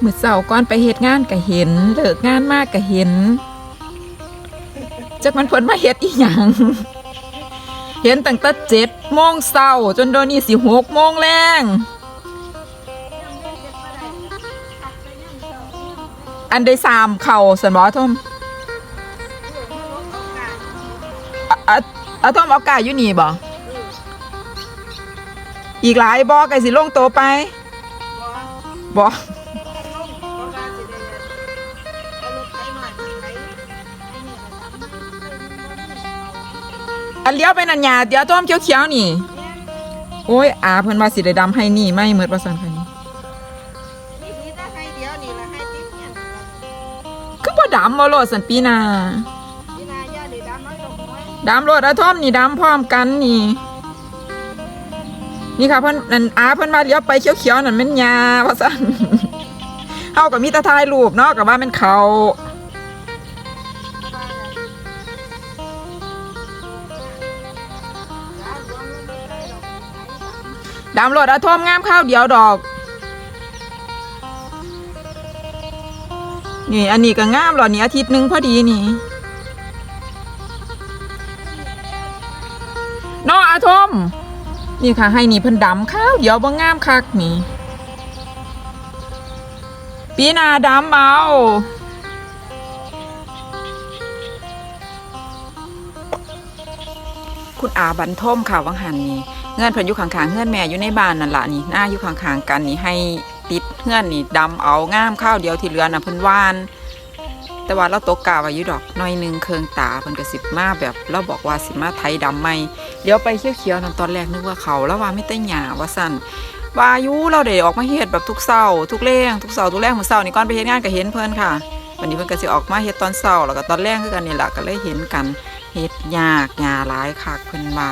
เมื้อเช้าก่อนไปเฮ็ดงานก็เห็น เลิกงานมากก็เห็นจักมันเพิ่นมาเฮ็ดอีหยังเห็นตั้งแต่เจ็ดโมงเช้าจนโดนนี่สิหกโมงแรงอันได้สามเข่าสันบอทอมอะอะอทอมเอากาอยู่นี่บ่อีกหลายบ่ไก่สิลงโตไปบ่ อันเลี้ยวไปนันยาเดี๋ยวต้อมเขียวๆนี่ โอ้ยอาเพิ่นว่าสิได้ดำให้นี่ไม่เหมือนว่าซั่นค่ะนี่คือบ่ดำบ่โลดสันปีหนาดำโลดอะทอมนี่ดำพร้อมกันนี่ นี่ค่ะเพิ่นนั่นอาเพิ่นว่าเลี้ยวไปเขียวๆนั่นแม่นยาว่าซั่นเฮาก็มีแต่ถ่ายรูปเนาะก็ว่าแม่นเขา ดำโลดอะทอมงามข้าวเดียวดอก นี่ อันนี้ก็งามหรอนี่อาทิตย์หนึ่งพอดีนี่นออาทมนี่ค่ะ ให้นี่เพิ่นดำข้าวเดียวบ่งามคักนี่ปีนาดำเอาคุณอาบันท่มค่ะวังหันนี่ เงื่อนเพิ่นอยู่ข้างๆเงื่อนแม่อยู่ในบ้านนั่นล่ะนี่หน้าอยู่ข้างๆกันนี่ให้ติดเงื่อนนี่ดำเอางามข้าวเดียวที่เหลือน่ะเพิ่นว่าน แต่ว่าเราตกกาไว้อยู่ดอกหน้อยหนึงเคืองตาเพิ่นก็สิมาแบบเราบอกว่าสิมาไทยดำไหมเดี๋ยวไปเขียวๆนั่นตอนแรกนึกว่าเขาแล้วว่าไม่แต่หญ้าว่าสั่นว่าอายุเราได้ออกมาเฮ็ดแบบทุกเช้าทุกแรงทุกเช้าทุกแรงมื้อเช้านี่ก่อนไปเฮ็ดงานก็เห็นเพิ่นค่ะวันนี้เพิ่นก็สิออกมาเฮ็ดตอนเช้าแล้วก็ตอนแรงคือกันนี่แหละก็เลยเห็นกันเฮ็ดยากหญ้าหลายคักเพิ่นว่า